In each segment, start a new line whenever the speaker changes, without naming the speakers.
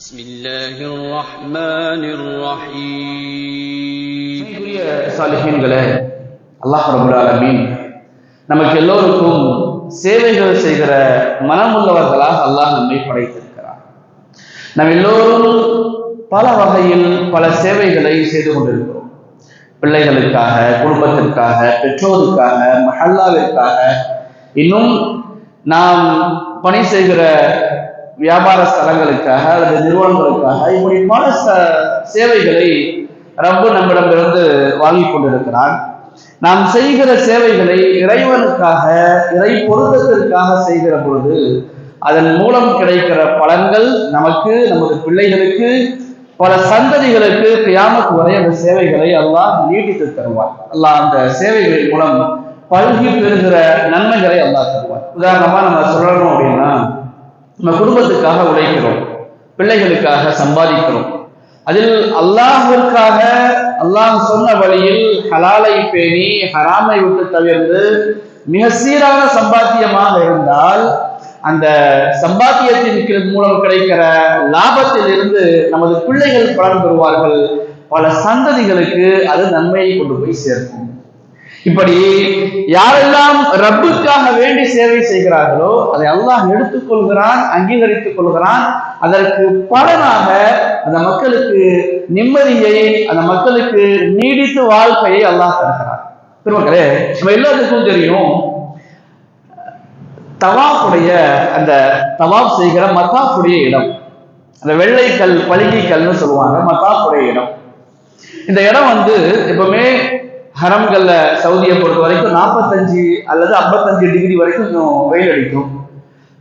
بسم الله الرحمن الرحيم
அன்பிற்குரிய சாலிஹீன்களே அல்லாஹ் ரபுல் ஆலமீன் நமக்கு எல்லோருக்கும் சேவைகள் செய்கிற மனமுள்ளவர்களாக அல்லாஹ் நம்மை படைத்திருக்கிறார் நாம் எல்லோரும் பல வகையில் பல சேவைகளை செய்து கொண்டிருக்கிறோம் பிள்ளைகளுக்காக குடும்பத்திற்காக பெற்றோருக்காக மஹல்லாவிற்காக இன்னும் நாம் பணி செய்கிற வியாபார ஸ்தலங்களுக்காக அல்லது நிறுவனங்களுக்காக இப்படி பல ச- சேவைகளை ரப்பு நம்மிடமிருந்து வாங்கி கொண்டிருக்கிறான். நாம் செய்கிற சேவைகளை இறைவனுக்காக இறை பொருத்தத்திற்காக செய்கிற பொழுது அதன் மூலம் கிடைக்கிற பலன்கள் நமக்கு நமது பிள்ளைகளுக்கு பல சந்ததிகளுக்கு கியாமத் வரை அந்த சேவைகளை அல்லாஹ் நீட்டித்து தருவார் அல்லாஹ் அந்த சேவைகளின் மூலம் பல்கி பெறுகிற நன்மைகளை அல்லாஹ் தருவார் உதாரணமா நம்ம சொல்லணும் அப்படின்னா நம்ம குடும்பத்துக்காக உழைக்கிறோம். பிள்ளைகளுக்காக சம்பாதிக்கிறோம். அதில் அல்லாஹிற்காக அல்லாஹ் சொன்ன வழியில் ஹலாலை பேணி ஹராமை விட்டு தவிர்த்து மிக சீரான சம்பாத்தியமாக இருந்தால் அந்த சம்பாத்தியத்தின் கீழ் மூலம் கிடைக்கிற லாபத்தில் இருந்து நமது பிள்ளைகள் பலன் பெறுவார்கள். பல சந்ததிகளுக்கு அது நன்மையை கொண்டு போய் சேர்க்கும். இப்படி யாரெல்லாம் ரப்புக்காக வேண்டி சேவை செய்கிறார்களோ அதை அல்லாஹ் எடுத்துக்கொள்கிறான் அங்கீகரித்துக் கொள்கிறான். அதற்கு பலனாக அந்த மக்களுக்கு நிம்மதியை அந்த மக்களுக்கு நீடித்து வாழ்க்கையை அல்லாஹ் தருகிறார் திருமக்களே நம்ம எல்லாத்துக்கும் தெரியும் தவாஃபுடைய அந்த தவாப் செய்கிற மத்தாஃபுடைய இடம். அந்த வெள்ளைக்கல் பழுகி கல்னு சொல்லுவாங்க மத்தாஃபுடைய இடம். இந்த இடம் வந்து எப்பவுமே ஹரம்கல்ல சவுதியை பொறுத்த வரைக்கும் நாற்பத்தஞ்சு அல்லது ஐம்பத்தஞ்சு டிகிரி வரைக்கும் வெயில் அடிக்கும்.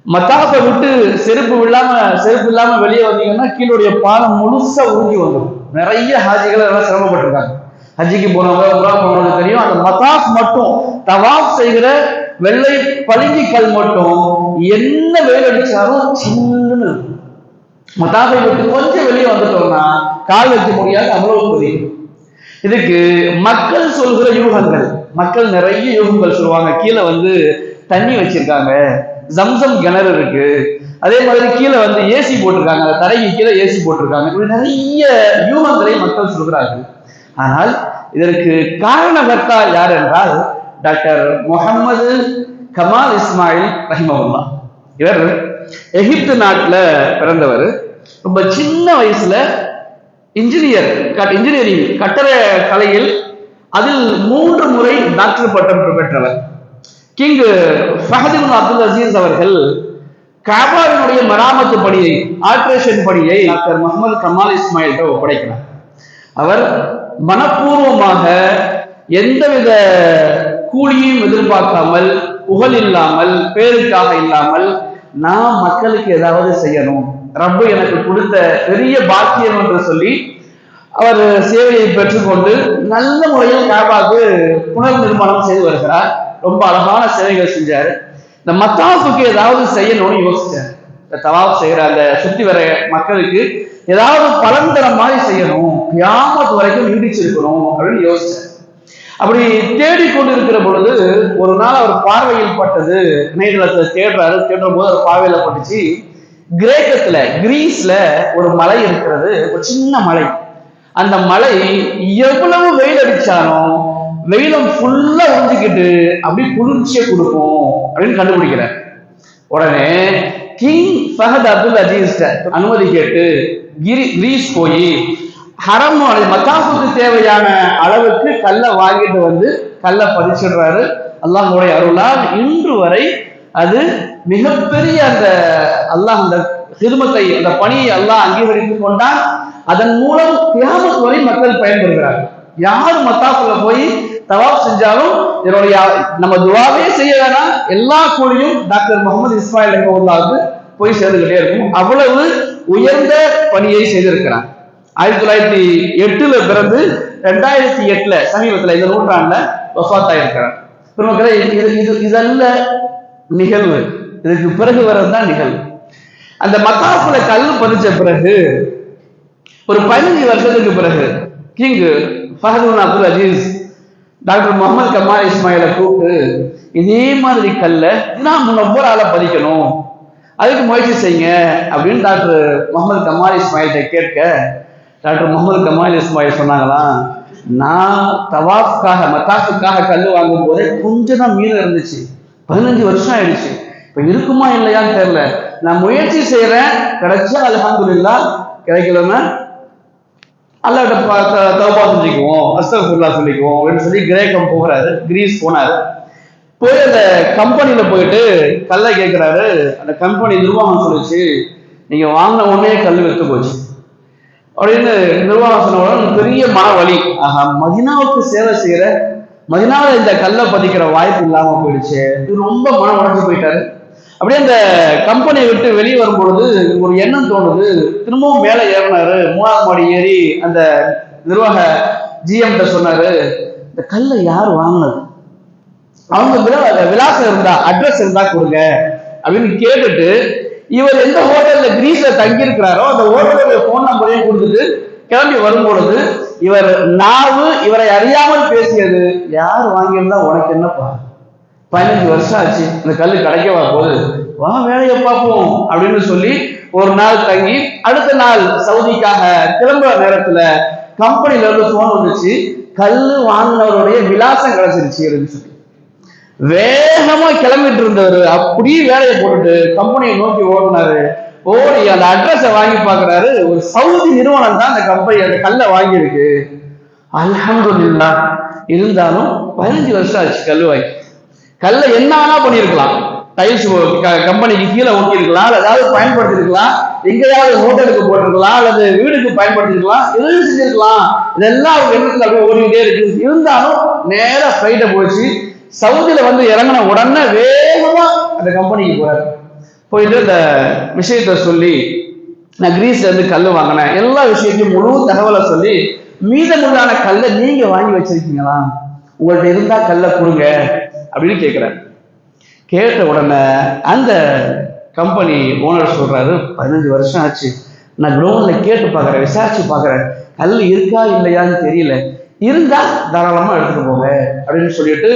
மத்தாப்பை விட்டு செருப்பு இல்லாம செருப்பு இல்லாம வெளியே வந்தீங்கன்னா கீழுடைய பாலம் முழுசா உறிஞ்சி வந்துடும். நிறைய ஹாஜிகள் எல்லாம் சிரமப்பட்டிருக்காங்க. ஹஜ்ஜிக்கு போனவங்க உம்ரா போனவங்க தெரியும் அந்த மத்தாப் மட்டும் தவாப் செய்கிற வெள்ளை பளிங்கி கல் மட்டும் என்ன வெயில் அடிச்சாலும் சில்லுன்னு இருக்கும். மத்தாப்பை விட்டு கொஞ்சம் வெளியே வந்துட்டோம்னா கால் வைக்க முடியாது அவ்வளவு புரியும் இதுக்கு மக்கள் சொல்கிற யூகங்கள் மக்கள் நிறைய யூகங்கள் சொல்லுவாங்க. கீழே வந்து தண்ணி வச்சிருக்காங்க. ஜம்சம் கிணறு இருக்கு. அதே மாதிரி கீழே வந்து ஏசி போட்டிருக்காங்க. அந்த தரைக்கு கீழே ஏசி போட்டிருக்காங்க. இப்படி நிறைய யூகங்களை மக்கள் சொல்கிறார்கள். ஆனால் இதற்கு காரணகர்த்தா யார் என்றால் doctor Mohamed Kamal Ismail Rahimaullah இவர் எகிப்து நாட்டில் பிறந்தவர். ரொம்ப சின்ன வயசுல இன்ஜினியர் இன்ஜினியரிங் கட்டட கலையில் அதில் மூன்று முறை டாக்டர் பட்டம் பெற்றவர். கிங் ஃபஹதின் அப்துல் அசீஸ் அவர்கள் காபாவினுடைய மராமத்து பணியை ஆல்ட்ரேஷன் பணியை டாக்டர் முகமது கமால் இஸ்மாயில்கிட்ட ஒப்படைக்கிறார். அவர் மனப்பூர்வமாக எந்தவித கூலியும் எதிர்பார்க்காமல் புகழ் இல்லாமல் பேருக்காக இல்லாமல் நான் மக்களுக்கு ஏதாவது செய்யணும். ரப்பு எனக்கு கொடுத்த பெரிய பாக்கியம் என்று சொல்லி அவர் சேவையை பெற்றுக்கொண்டு நல்ல முறையில் காபாக்கு புனர் நிர்மாணம் செய்து வருகிறார். ரொம்ப அழகான சேவைகள் செஞ்சாரு. இந்த மத்தாஃபுக்கு ஏதாவது செய்யணும்னு யோசிச்சார். இந்த தவாப் செய்கிற அந்த சுத்தி வர மக்களுக்கு ஏதாவது பலன் தர மாதிரி செய்யணும். கியாமத் வரைக்கும் நீடிச்சிருக்கணும் அப்படின்னு யோசிச்சார். அப்படி தேடிக்கொண்டிருக்கிற பொழுது ஒரு நாள் அவர் பார்வையில் பட்டது. இணையதளத்துல தேடுறாரு. தேடும் போது அவர் பார்வையில பட்டுச்சு. கிரேக்கத்துல கிரீஸ்ல ஒரு மலை இருக்கிறது ஒரு சின்ன மலை. அந்த மலை எவ்வளவு வெயில் அடிச்சாலும் வெயிலம் ஃபுல்லா உறிஞ்சிக்கிட்டு அப்படி குளிர்ச்சியை கொடுக்கும் அப்படின்னு கண்டுபிடிக்கிறேன் உடனே கிங் ஃபஹத் அப்துல் அஜீஸ் அனுமதி கேட்டு கிரி கிரீஸ் போய் ஹரம் மத்தாசுக்கு தேவையான அளவுக்கு கல்லை வாங்கிட்டு வந்து கல்லை பதிச்சிடுறாரு. அல்லாஹ்வுடைய அருளால் இன்று வரை அது மிகப்பெரிய அந்த அல்லாஹ் அந்த சிறுமத்தை அந்த பணியை அல்லாஹ் அங்கீகரித்துக் கொண்டான். அதன் மூலம் கியாமத் வரை மக்கள் பயன்பெறுகிறார்கள். யார் மத்தாக்குள்ள போய் தவாப் செஞ்சாலும் இதனுடைய நம்ம துவாவே செய்ய வேணாம். எல்லா கூலியும் டாக்டர் முகமது இஸ்மாயில் ரஹ்மத்துல்லாவுக்கு போய் சேர்ந்துகிட்டே இருக்கும். அவ்வளவு உயர்ந்த பணியை செய்திருக்கிறார். ஆயிரத்தி தொள்ளாயிரத்தி எட்டுல பிறந்து ரெண்டாயிரத்தி எட்டுல சமீபத்துல இந்த நூற்றாண்டுல வஃபாத்தா இருக்கிறார் இது இது இதல்ல நிகழ்வு. இதுக்கு பிறகு வர்றதுதான் நிகழ்வு. அந்த மத்தாப்புல கல் பதிச்ச பிறகு ஒரு பதினஞ்சு வருஷத்துக்கு பிறகு king ஃபஹதுன் Abdul Aziz doctor Muhammad Kamal இஸ்மாயில கூப்பிட்டு இதே மாதிரி கல்ல நாம் ஒவ்வொரு ஆளை பதிக்கணும். அதுக்கு முயற்சி செய்யுங்க அப்படின்னு டாக்டர் முகமது கமால் இஸ்மாயில்கிட்ட கேட்க டாக்டர் முகமது கமால் இஸ்மாயில் சொன்னாங்களாம் நான் தவாஃப்காக மத்தாஃபுக்காக கல் வாங்கும் போதே கொஞ்சம் தான் மீன் இருந்துச்சு. பதினஞ்சு வருஷம் ஆயிடுச்சு இப்போ இருக்குமா இல்லையான்னு தெரியல. நான் முயற்சி செய்கிறேன் கிடைச்சா அல்ஹம்துலில்லா கிடைக்கலன்னா அல்லாட்ட தவப்பா செஞ்சுக்குவோம். அஸ்தகுல்லா சொல்லிக்குவோம். அப்படின்னு சொல்லி கிரேக்கம் போகிறாரு. கிரீஸ் போனாரு. போய் அந்த கம்பெனியில போயிட்டு கல்லை கேட்குறாரு அந்த கம்பெனி நிர்வாகம் சொல்லிச்சு நீங்க வாங்கின உடனே கல் வித்து போச்சு. அப்படின்னு நிர்வாகம் சொன்ன உடனே பெரிய மன வழி ஆஹா மதினாவுக்கு சேவை செய்யற மதினாவில் இந்த கல்லை பதிக்கிற வாய்ப்பு இல்லாம போயிடுச்சு. ரொம்ப மன உடஞ்சு போயிட்டாரு. அப்படியே அந்த கம்பெனியை விட்டு வெளியே வரும்பொழுது ஒரு எண்ணம் தோணுது. திரும்பவும் மேலே ஏறினாரு. மூணாவது மாடி ஏறி அந்த நிர்வாக ஜிஎம்கிட்ட சொன்னாரு இந்த கல்லை யார் வாங்கினது? அவங்க விலாசம் இருந்தா அட்ரஸ் இருந்தா கொடுங்க. அப்படின்னு கேட்டுட்டு இவர் எந்த ஹோட்டல்ல கிரீஸ்ல தங்கி இருக்கிறாரோ அந்த ஹோட்டலுடைய போன் நம்பரையும் கொடுத்துட்டு கிளம்பி வரும்பொழுது இவர் நாவு இவரை அறியாமல் பேசியது. யார் வாங்கியிருந்தா உனக்கு என்னப்பா பதினஞ்சு வருஷம் ஆச்சு. இந்த கிடைக்க கிடைக்கவா போகுது வா வேலையை பார்ப்போம் அப்படின்னு சொல்லி ஒரு நாள் தங்கி அடுத்த நாள் சவுதிக்காக கிளம்புற நேரத்துல கம்பெனில இருந்து போன் வந்துச்சு. கல்லு வாங்கினவருடைய விலாசம் கிடைச்சிருச்சு அப்படின்னு சொல்லி. வேகமா கிளம்பிட்டு இருந்தவர் அப்படியே வேலையை போட்டுட்டு கம்பெனியை நோக்கி ஓடினாரு. ஓடி அந்த அட்ரஸை வாங்கி பாக்குறாரு ஒரு சவுதி நிறுவனம் தான் அந்த கம்பெனி அந்த கல்லை வாங்கியிருக்கு. அலமதுல்லா இருந்தாலும் பதினஞ்சு வருஷம் ஆச்சு கல் வாங்கி. கல்லை என்ன வேணா பண்ணியிருக்கலாம். டைல்ஸ் கம்பெனிக்கு கீழே ஓட்டியிருக்கலாம் அல்லது ஏதாவது பயன்படுத்திருக்கலாம் எங்கேயாவது ஹோட்டலுக்கு போட்டிருக்கலாம். அல்லது வீடுக்கு பயன்படுத்திருக்கலாம் எதுவும் செஞ்சிருக்கலாம். இதெல்லாம் அவங்க எண்ணத்துல அப்படியே ஓடிக்கிட்டே இருக்கு இருந்தாலும் நேராக ஃப்ளைட்டை போச்சு. சவுதியில் வந்து இறங்கின உடனே வேகமாக அந்த கம்பெனிக்கு போகிறாரு போயிட்டு இந்த விஷயத்த சொல்லி நான் கிரீஸ்ல இருந்து கல் வாங்கினேன். எல்லா விஷயத்தையும் முழு தகவலை சொல்லி மீதமுள்ளான கல்லை நீங்க வாங்கி வச்சிருக்கீங்களா? உங்கள்ட்ட இருந்தா கல்லை கொடுங்க அப்படின்னு கேட்கிறேன் கேட்ட உடனே அந்த கம்பெனி ஓனர் சொல்றாரு பதினஞ்சு வருஷம் ஆச்சு. நான் குடோன்ல கேட்டு பார்க்குறேன் விசாரிச்சு பார்க்குறேன் கல் இருக்கா இல்லையான்னு தெரியல. இருந்தா தாராளமா எடுத்துட்டு போங்க அப்படின்னு சொல்லிட்டு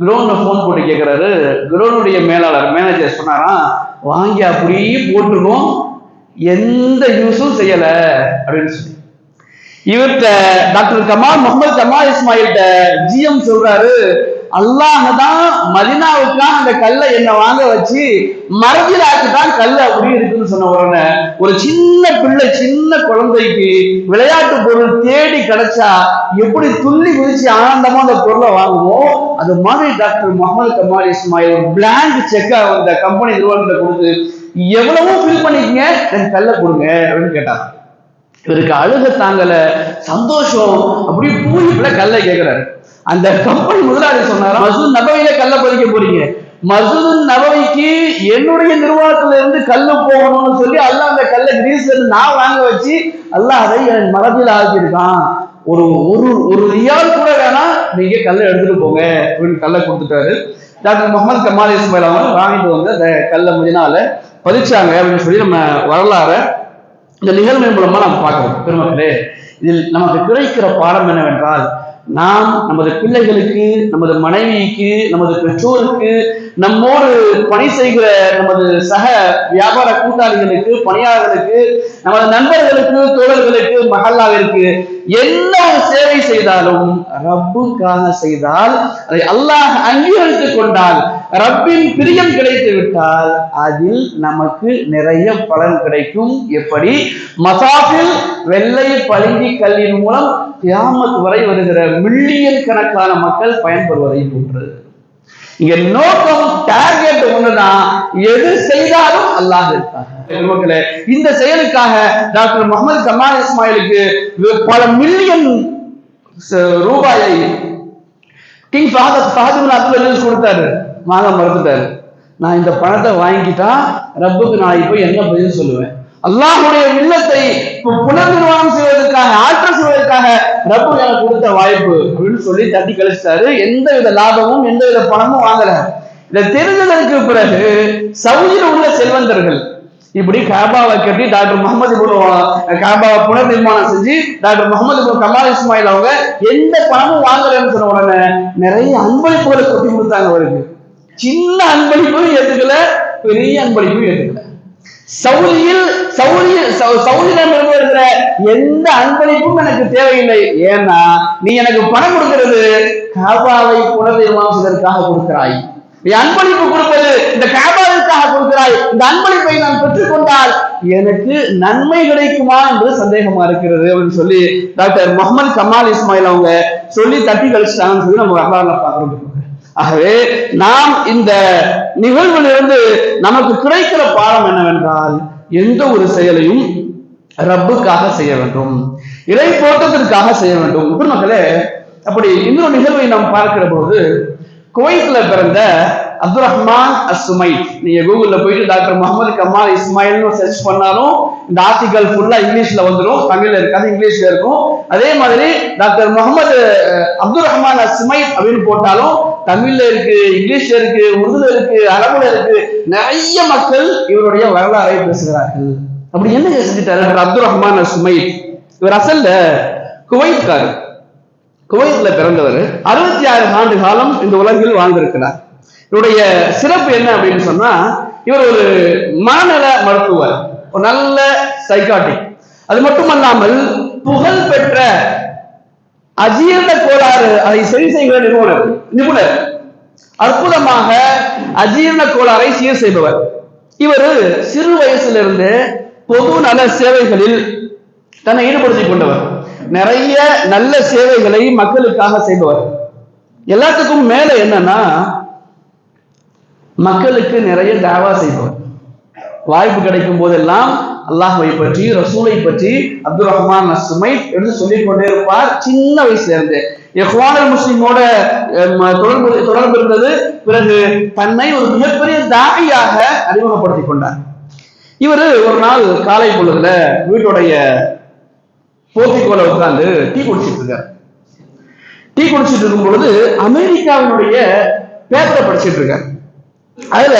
குடோன்ல ஃபோன் போட்டு கேட்குறாரு குடோனுடைய மேலாளர் மேனேஜர் சொன்னாராம் வாங்கி அப்படியே போட்டிருக்கோம். எந்த யூஸும் செய்யல அப்படின்னு சொல்லி. இவர்கிட்ட டாக்டர் கமால் முகமது கமால் இஸ்மாயில்கிட்ட ஜிஎம் சொல்றாரு. அல்லாஹ் தான் மதினாவுக்காக அந்த கல்லை என்ன வாங்க வச்சு மரபிலாக்கு தான் கல் அப்படி இருக்குன்னு சொன்ன உடனே ஒரு சின்ன பிள்ளை சின்ன குழந்தைக்கு விளையாட்டு பொருள் தேடி கிடைச்சா எப்படி துள்ளி குதிச்சு ஆனந்தமா அந்த பொருளை வாங்குவோம் அது மாதிரி டாக்டர் முகமது கமால் இஸ்மாயில் ஒரு பிளாங்க் செக்கை அந்த கம்பெனி நிறுவனத்தை கொடுத்து எவ்வளவோ ஃபில் பண்ணிக்கங்க எனக்கு கல்லை கொடுங்க அப்படின்னு கேட்டாங்க. இவருக்கு அழுக தாங்கல சந்தோஷம் அப்படி பூ கல்லை கேட்கிறாரு அந்த கம்பெனி முதலாளி சொன்னாரா மசூத் நபவையில கல்ல பதிக்க போறீங்க. மசூத் நபவைக்கு என்னுடைய நிர்வாகத்துல இருந்து கல்லு போகணும்னு சொல்லி அல்லாஹ் அந்த கல்லை கிரீஸ்ல நான் வாங்க வச்சு அல்லாஹ் அதை என் மரபில் ஆக்கியிருக்கான். ஒரு ஒரு ஒரு ரியால் கூட வேணாம் நீங்க கல்லை எடுத்துட்டு போங்க அப்படின்னு கல்லை கொடுத்துட்டாரு. டாக்டர் முகமது கமால் இஸ்மாயில் அவங்க வாங்கிட்டு வந்து அந்த கல்லை முதினால பதிச்சாங்க அப்படின்னு சொல்லி நம்ம வரலாற இந்த நிகழ்வு மூலமா நம்ம பார்க்கிறோம். பெருமக்களே இதில் நமக்கு கிடைக்கிற பாடம் என்னவென்றால் நாம் நமது பிள்ளைகளுக்கு நமது மனைவிக்கு நமது பெற்றோருக்கு நம்மோடு பணி செய்கிற நமது சக வியாபார கூட்டாளிகளுக்கு பணியாளர்களுக்கு நமது நண்பர்களுக்கு தோழர்களுக்கு மகல்லாவிற்கு என்ன ஒரு சேவை செய்தாலும் ரப்புக்காக செய்தால் அதை அல்லாஹ் அங்கீகரித்துக் கொண்டால் ரப்பின் பிரியம் கிடைத்து விட்டால் அதில் நமக்கு நிறைய பலன் கிடைக்கும். எப்படி? மசாஃபில் வெள்ளை பளிங்கு கல்லின் மூலம் கியாமத் வரை வருகிற மில்லியன் கணக்கான மக்கள் பயன்பெறுவதை போன்று இங்க நோக்கம் டார்கெட் ஒண்ணுதான் எது செய்தாலும் அல்லாஹ் இருக்காங்க. பெருமக்களே இந்த செயலுக்காக டாக்டர் முகமது கமால் இஸ்மாயிலுக்கு பல மில்லியன் ரூபாயை கிங் ஃபஹத் ஃபஹதுல் அப்துல் கொடுத்தாரு. வாங்க மறுத்துட்டாரு நான் இந்த பணத்தை வாங்கிட்டா ரப்புக்கு நாளைக்கு போய் என்ன பதில் சொல்லுவேன்? அல்லாஹுடைய இல்லத்தை புனர்நிர்வாணம் செய்வதற்காக ஆற்றல் செய்வதற்காக ரப்பு எனக்கு கொடுத்த வாய்ப்பு அப்படின்னு சொல்லி தட்டி கழிச்சிட்டாரு. எந்த வித லாபமும் எந்த வித பணமும் வாங்கல. இதை தெரிஞ்சதற்கு பிறகு சவுதியில் உள்ள செல்வந்தர்கள் இப்படி காபாவை கட்டி டாக்டர் முகமது இப்னு காபாவை புனர் நிர்மாணம் செஞ்சு டாக்டர் முகமது குரு கமால் இஸ்மாயில் அவங்க எந்த பணமும் வாங்கலன்னு சொன்ன உடனே நிறைய அன்பளிப்புகளை கொட்டி கொடுத்தாங்க அவருக்கு. சின்ன அன்பளிப்பும் ஏத்துக்கல பெரிய அன்பளிப்பும் ஏத்துக்கல. சவுதியில் சவுதியில் சவு- இருக்கிற எந்த அன்பளிப்பும் எனக்கு தேவையில்லை. ஏன்னா நீ எனக்கு பணம் கொடுக்கிறது காபாவை குலதெய்வம் செய்வதற்காக கொடுக்கிறாய். நீ அன்பளிப்பு கொடுப்பது இந்த காபாவிற்காக கொடுக்கிறாய். இந்த அன்பளிப்பை நான் பெற்றுக்கொண்டால் எனக்கு நன்மை கிடைக்குமா என்பது சந்தேகமா இருக்கிறது அப்படின்னு சொல்லி டாக்டர் முகமது கமால் இஸ்மாயில் அவங்க சொல்லி தட்டி கழிச்சிட்டாங்கன்னு சொல்லி நம்ம வரலாறுல பாக்குறோம் ஆகவே நாம் இந்த நிகழ்விலிருந்து நமக்கு கிடைக்கிற பாடம் என்னவென்றால் எந்த ஒரு செயலையும் ரப்புக்காக செய்ய வேண்டும். இறை போட்டத்திற்காக செய்ய வேண்டும். இப்ப மக்களே அப்படி இன்னொரு நிகழ்வை நாம் பார்க்கிற போது குவைத்ல பிறந்த அப்துல் ரஹ்மான் அசுமை நீங்க கூகுள்ல போயிட்டு டாக்டர் முகமது கமால் இஸ்மாயில்னு சர்ச் பண்ணாலும் இந்த ஆர்டிகல் ஃபுல்லா இங்கிலீஷ்ல வந்துடும் தமிழ்ல இருக்காது இங்கிலீஷ்ல இருக்கும். அதே மாதிரி doctor Mohamed Abdul Rahman Asmai அப்படின்னு போட்டாலும் தமிழ்ல இருக்கு இங்கிலீஷ்ல இருக்கு உருதுல இருக்கு அரபுல இருக்கு நிறைய மக்கள் இவருடைய வரலாறை பேசுகிறார்கள். அப்படி என்ன செஞ்சுட்டாரு அப்துல் ரஹ்மான் அஸ்மை இவர் அசல்ல குவைத்காரர். குவைத்ல பிறந்தவர். அறுபத்தி ஆறு ஆண்டு காலம் இந்த உலகில் வாழ்ந்திருக்கிறார். இவருடைய சிறப்பு என்ன அப்படின்னு சொன்னா இவர் ஒரு மனநல மருத்துவர் ஒரு நல்ல சைக்காட்டிக் அது மட்டுமல்லாமல் புகழ் பெற்ற அஜீரண கோளாறு அதை சரி செய்கிற நிபுணர் நிபுணர். அற்புதமாக அஜீரண கோளாறை சீர் செய்பவர். இவர் சிறு வயசிலிருந்து பொது நல சேவைகளில் தன்னை ஈடுபடுத்திக் கொண்டவர். நிறைய நல்ல சேவைகளை மக்களுக்காக செய்பவர். எல்லாத்துக்கும் மேல என்னன்னா மக்களுக்கு நிறைய தாவா செய்பவர். வாய்ப்பு கிடைக்கும் போதெல்லாம் அல்லாஹ்வை பற்றி ரசூலை பற்றி அப்துல் ரஹ்மான் நசுமை என்று சொல்லிக் கொண்டே இருப்பார். சின்ன வயசுல இருந்து இஹ்வானல் முஸ்லிமோட தொடர்பு தொடர்பு இருந்தது பிறகு தன்னை ஒரு மிகப்பெரிய தாயாக அறிமுகப்படுத்திக் கொண்டார். இவர் ஒரு நாள் காலை பொழுதுல வீட்டுடைய போத்திக்கோல உட்கார்ந்து டீ குடிச்சிட்டு இருக்கார். டீ குடிச்சிட்டு இருக்கும் பொழுது அமெரிக்காவினுடைய பேப்பரை படிச்சிட்டு இருக்கார். அதுல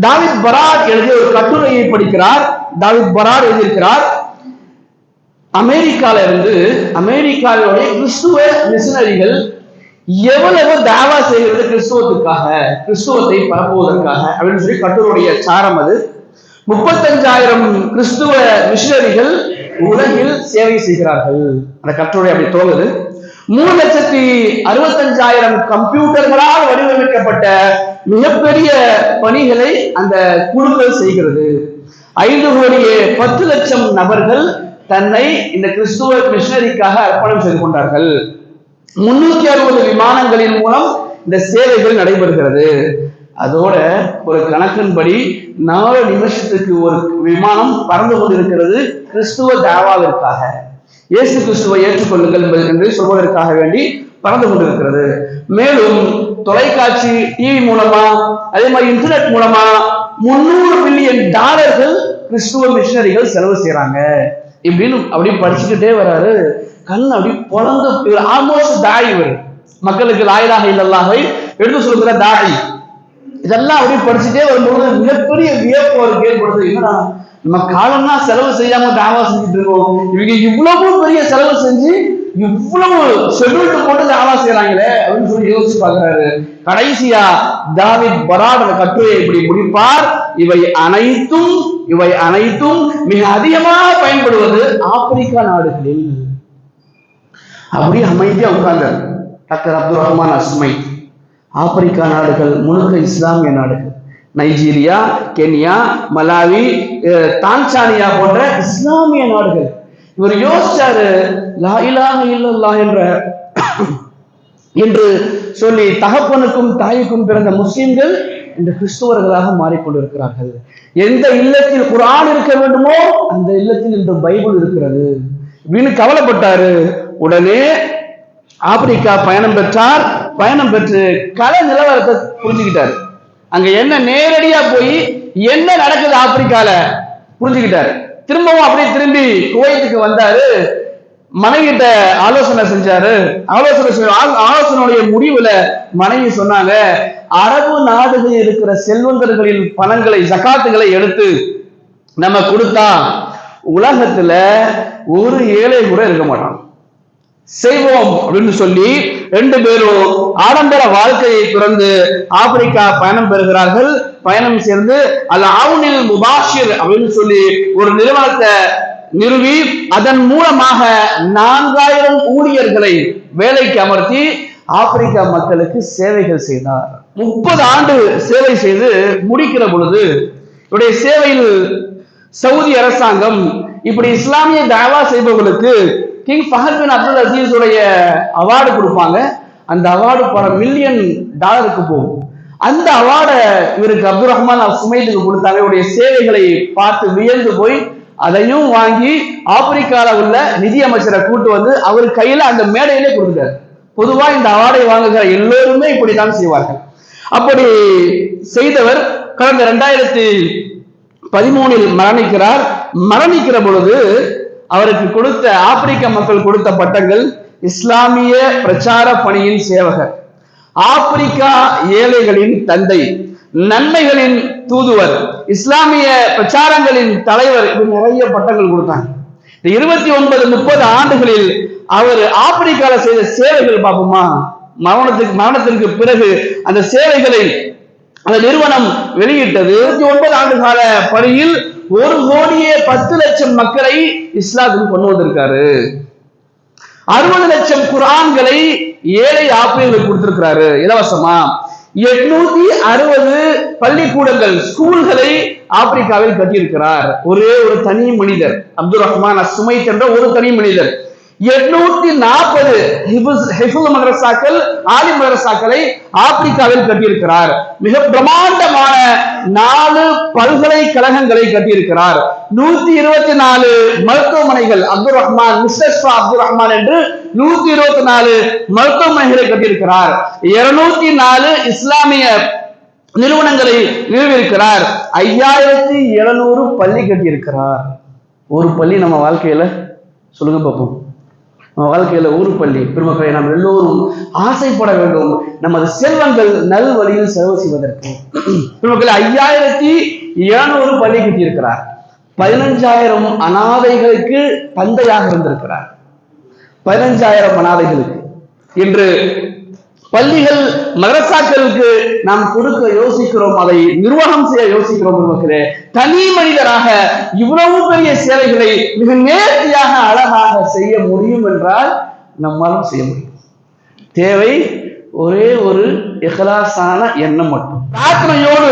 தாவித் பராட் எழுதிய ஒரு கட்டுரையை படிக்கிறார். தாவித் பராட் எழுதியிருக்கிறார். அமெரிக்கால இருந்து அமெரிக்காவுடைய கிறிஸ்துவ மிஷினரிகள் எவ்வளவு தாவா செய்கிறது கிறிஸ்துவத்துக்காக கிறிஸ்துவத்தை பரப்புவதற்காக அப்படின்னு சொல்லி கட்டுரையுடைய சாரம் அது. முப்பத்தஞ்சாயிரம் கிறிஸ்துவ மிஷினரிகள் உலகில் சேவை செய்கிறார்கள். அந்த கட்டுரை அப்படி தோணுது மூணு லட்சத்தி அறுபத்தஞ்சாயிரம் கம்ப்யூட்டர்களால் வடிவமைக்கப்பட்ட மிகப்பெரிய பணிகளை அந்த குழுக்கள் செய்கிறது. ஐந்து கோடியே பத்து லட்சம் நபர்கள் தன்னை இந்த கிறிஸ்துவ மிஷனரிக்காக அர்ப்பணம் செய்து கொண்டார்கள். முன்னூத்தி அறுபது விமானங்களின் மூலம் இந்த சேவைகள் நடைபெறுகிறது. அதோட ஒரு கணக்கின்படி நாலு நிமிஷத்துக்கு ஒரு விமானம் பறந்து கொண்டிருக்கிறது கிறிஸ்துவ தாவாவிற்காக. இயேசு கிறிஸ்துவை ஏற்றுக்கொள்ளுங்கள் என்பது- என்று சொல்வதற்காக வேண்டி பறந்து கொண்டிருக்கிறது. மேலும் தொலைக்காட்சி டிவி மூலமா அதே மாதிரி இன்டர்நெட் மூலமா முன்னூறு பில்லியன் டாலர்கள் கிறிஸ்துவ மிஷினரிகள் செலவு செய்யறாங்க இப்படின்னு அப்படியே படிச்சுக்கிட்டே வராரு. கண் அப்படி பிறந்த இவர் ஆல்மோஸ்ட் தாய் இவர். மக்களுக்கு லாயிலாக இல்லல்லாஹை எடுத்து சொல்கிற தாய். இதெல்லாம் அப்படியே படிச்சுட்டே வரும்போது மிகப்பெரிய வியப்பு அவருக்கு ஏற்படுது என்னன்னா நம்ம காலம்னா செலவு செய்யாம தாவா செஞ்சுட்டு இருக்கோம். இவங்க இவ்வளவு பெரிய செலவு செஞ்சு இவ்வளவு ஷெட்யூல்டு போட்டு ஆளா செய்யறாங்களே அப்படின்னு சொல்லி யோசிச்சு பாக்குறாரு கடைசியா தாவித் பராட் அந்த கட்டுரையை இப்படி முடிப்பார். இவை அனைத்தும் இவை அனைத்தும் மிக அதிகமாக பயன்படுவது ஆப்பிரிக்கா நாடுகளில். அப்படியே அமைதியா உட்கார்ந்தார். Doctor Abdul Rahman Asmai Africa நாடுகள் முழுக்க இஸ்லாமிய நாடுகள். நைஜீரியா கென்யா மலாவி அஹ், தான்சானியா போன்ற இஸ்லாமிய நாடுகள். இவர் யோசிச்சாரு லா இல்லல்லா என்ற என்று சொல்லி தகப்பனுக்கும் தாய்க்கும் பிறந்த முஸ்லிம்கள் இந்த கிறிஸ்துவர்களாக மாறிக்கொண்டிருக்கிறார்கள். எந்த இல்லத்தில் குரான் இருக்க வேண்டுமோ அந்த இல்லத்தில் இன்று பைபிள் இருக்கிறது. இப்படின்னு கவலைப்பட்டாரு. உடனே ஆப்பிரிக்கா பயணம் பெற்றார். பயணம் பெற்று கல நிலவரத்தை புரிஞ்சுக்கிட்டாரு. அங்க என்ன நேரடியா போய் என்ன நடக்குது ஆப்பிரிக்கால? புரிஞ்சுக்கிட்டாரு. திரும்பவும் அப்படியே திரும்பி குவைத்துக்கு வந்தாரு. மனைவிட்ட ஆலோசனை செஞ்சாரு. ஆலோசனை ஆலோசனையுடைய முடிவுல மனைவி சொன்னாங்க அரபு நாடுகளில் இருக்கிற செல்வந்தர்களின் பணங்களை ஜக்காத்துகளை எடுத்து நம்ம கொடுத்தா உலகத்துல ஒரு ஏழை கூட இருக்க மாட்டான். செய்வோம் அப்படின்னு சொல்லி ரெண்டு பேரும் ஆடம்பர வாழ்க்கையை பிறந்து ஆப்பிரிக்கா பயணம் பெறுகிறார்கள். பயணம் சேர்ந்து அல்ல ஆவுனில் முபாஷிர் அப்படின்னு சொல்லி ஒரு நிறுவனத்தை நிறுவி அதன் மூலமாக நான்காயிரம் ஊழியர்களை வேலைக்கு அமர்த்தி ஆப்பிரிக்கா மக்களுக்கு சேவைகள் செய்தார். முப்பது ஆண்டு சேவை செய்து முடிக்கிற பொழுது இவருடைய சேவையில் சவுதி அரசாங்கம் இப்படி இஸ்லாமிய தாவா செய்பவர்களுக்கு king Fahad bin Abdul Aziz உடைய அவார்டு கொடுப்பாங்க. அந்த அவார்டு பல மில்லியன் டாலருக்கு போகும். அந்த அவார்டை இவருக்கு அப்துல் ரஹ்மான் அல் சுமைதுக்கு கொடுத்தாங்க. இவருடைய சேவைகளை பார்த்து வியந்து போய் அதையும் வாங்கி ஆப்பிரிக்கால உள்ள நிதி அமைச்சரை கூட்டு வந்து அவர் கையில அந்த மேடையிலே கொடுத்தாரு பொதுவா இந்த அவார்டை வாங்குகிற எல்லோருமே இப்படித்தான் செய்வார்கள். அப்படி செய்தவர் கடந்த ரெண்டாயிரத்தி பதிமூணில் மரணிக்கிறார். மரணிக்கிற பொழுது அவருக்கு கொடுத்த ஆப்பிரிக்க மக்கள் கொடுத்த பட்டங்கள் இஸ்லாமிய பிரச்சார பணியின் சேவகர். ஆப்பிரிக்கா ஏழைகளின் தந்தை நன்மைகளின் தூதுவர் இஸ்லாமிய பிரச்சாரங்களின் தலைவர் இது நிறைய பட்டங்கள் கொடுத்தாங்க. இந்த இருபத்தி ஒன்பது முப்பது ஆண்டுகளில் அவர் ஆப்பிரிக்கால செய்த சேவைகள் பார்ப்போமா? மரணத்துக்கு மரணத்திற்கு பிறகு அந்த சேவைகளை அந்த நிறுவனம் வெளியிட்டது. இருபத்தி ஒன்பது ஆண்டு கால பணியில் ஒரு கோடியே பத்து லட்சம் மக்களை இஸ்லாத்துக்கு கொண்டு வந்திருக்காரு. அறுபது லட்சம் குரான்களை ஏழை ஆப்பிரியர்களுக்கு கொடுத்திருக்கிறாரு. இலவசமா? எட்நூத்தி அறுபது பள்ளிக்கூடங்கள் ஸ்கூல்களை ஆப்பிரிக்காவில் கட்டியிருக்கிறார். ஒரே ஒரு தனி மனிதர் அப்துல் ரஹ்மான் அசுமை என்ற ஒரு தனி மனிதர். எட்நூத்தி நாற்பது ஹிஃபுல் மதரசாக்கள் ஆலி மதரசாக்களை ஆப்பிரிக்காவில் கட்டியிருக்கிறார். மிக பிரமாண்டமான நாலு பல்கலைக்கழகங்களை கட்டியிருக்கிறார். நூத்தி இருபத்தி நாலு மருத்துவமனைகள் Abdul Rahman mister Abdul Rahman என்று நூத்தி இருபத்தி நாலு மருத்துவமனைகளை கட்டியிருக்கிறார். இருநூத்தி நாலு இஸ்லாமிய நிறுவனங்களை நிறுவியிருக்கிறார். ஐயாயிரத்தி எழுநூறு பள்ளி கட்டியிருக்கிறார். ஒரு பள்ளி நம்ம வாழ்க்கையில? சொல்லுங்க பார்ப்போம் வாழ்க்கையில ஊர் பள்ளி பெருமக்களை நாம் எல்லோரும் ஆசைப்பட வேண்டும். நமது செல்வங்கள் நல் வழியில் செலவு செய்வதற்கு. பெருமக்களை ஐயாயிரத்தி இருநூறு பள்ளி கட்டியிருக்கிறார். பதினஞ்சாயிரம் அனாதைகளுக்கு தந்தையாக இருந்திருக்கிறார். பதினஞ்சாயிரம் அனாதைகளுக்கு. இன்று பள்ளிகள் மதரசாக்களுக்கு நாம் கொடுக்க யோசிக்கிறோம் அதை நிர்வாகம் செய்ய யோசிக்கிறோம் பெருமக்களே தனி மனிதராக இவ்வளவு பெரிய சேவைகளை மிக நேர்த்தியாக அழகாக செய்ய முடியும் என்றால் நம்மாலும் செய்ய முடியும். தேவை ஒரே ஒரு இஹலாசான எண்ணம் மட்டும். பிரார்த்தனையோடு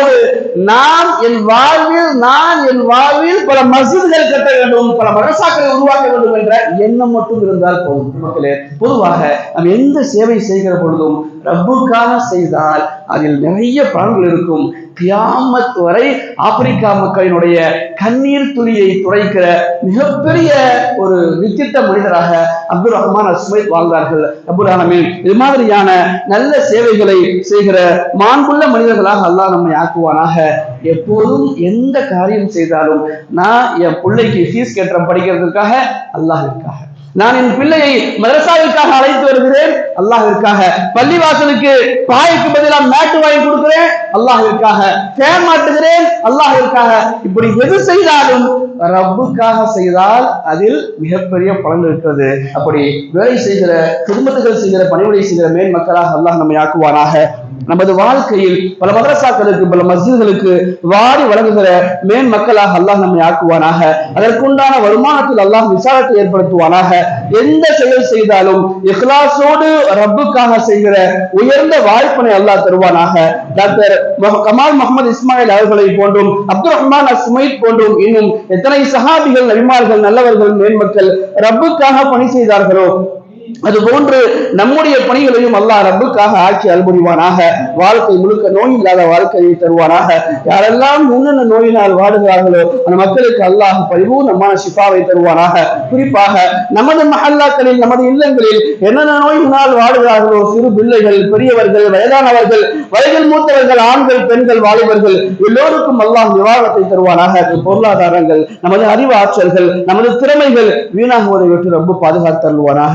ஒரு நான் என் வாழ்வில் நான் என் வாழ்வில் பல மசூதிகள் கட்ட வேண்டும் பல மரசாக்களை உருவாக்க வேண்டும் என்ற எண்ணம் மட்டும் இருந்தால் போதும். மக்களே பொதுவாக நாம் எந்த சேவை செய்கிற பொழுதும் ரப்புக்காக செய்தால் அதில் நிறைய பலன்கள் இருக்கும். கியாமத் வரை ஆப்பிரிக்கா மக்களினுடைய கண்ணீர் துளியை துடைக்கிற மிகப்பெரிய ஒரு வித்திட்ட மனிதராக அப்துல் ரஹ்மான் அஸ்மைத் வாழ்ந்தார்கள். அப்துல் ஆலமீன். இது மாதிரியான நல்ல சேவைகளை செய்கிற மாண்புள்ள மனிதர்களாக அல்லாஹ் நம்மை ஆக்குவானாக. எப்போதும் எந்த காரியம் செய்தாலும் நான் என் பிள்ளைக்கு ஃபீஸ் கட்டுறேன் படிக்கிறதுக்காக அல்லாஹிற்காக நான் என் பிள்ளையை மதரசாவிற்காக அழைத்து வருகிறேன். அல்லாஹிற்காக. பள்ளிவாசலுக்கு பாய்க்கு பதிலாக மேட்டு வாங்கி கொடுக்கிறேன். அல்லாஹிற்காக. ஃபேன் மாட்டுகிறேன். அல்லாஹிற்காக. இப்படி எது செய்தாலும் ரப்புக்காக செய்தால் அதில் மிகப்பெரிய பலன் இருக்கிறது. அப்படி வேலை செய்கிற குடும்பத்துகள் செய்கிற பணிவிடை செய்கிற மேன் மக்களாக அல்லாஹ் நம்மை ஆக்குவானாக. நமது வாழ்க்கையில் பல மதரசாக்களுக்கு பல மஸ்ஜிதுகளுக்கு வாரி வழங்குகிற மேன் மக்களாக அல்லாஹ் நம்மை ஆக்குவானாக. அதற்குண்டான வருமானத்தில் அல்லாஹ் விசாரத்தை ஏற்படுத்துவானாக. எந்த செயல் செய்தாலும் இஹ்லாசோடு ரப்புக்காக செய்கிற உயர்ந்த வாய்ப்பினை அல்லாஹ் தருவானாக. டாக்டர் கமால் முகமது இஸ்மாயில் அவர்களை போன்றும் அப்துல் ரஹ்மான் அஸ்மைத் போன்றும் இன்னும் எத்தனை சஹாபிகள் நபிமார்கள் நல்லவர்கள் மேன்மக்கள் ரப்புக்காக பணி செய்தார்களோ அது போன்று நம்முடைய பணிகளையும் அல்லாஹ் ரப்புக்காக ஆட்சி அல்புரிவானாக வாழ்க்கை முழுக்க நோய் இல்லாத வாழ்க்கையை தருவானாக. யாரெல்லாம் என்னென்ன நோயினால் வாடுகிறார்களோ அந்த மக்களுக்கு அல்லாஹ் பரிபூர்ணமான ஷிஃபாவை தருவானாக. குறிப்பாக நமது மஹல்லாக்களில் நமது இல்லங்களில் என்னென்ன நோயினால் வாடுகிறார்களோ சிறு பிள்ளைகள் பெரியவர்கள் வயதானவர்கள் வயதில் மூத்தவர்கள் ஆண்கள் பெண்கள் வாலிபர்கள் எல்லோருக்கும் அல்லாஹ் நிவாரணத்தை தருவானாக. பொருளாதாரங்கள் நமது அறிவாற்றல்கள் நமது திறமைகள் வீணாகுவதை விட்டு ரொம்ப பாதுகாத்து தருவானாக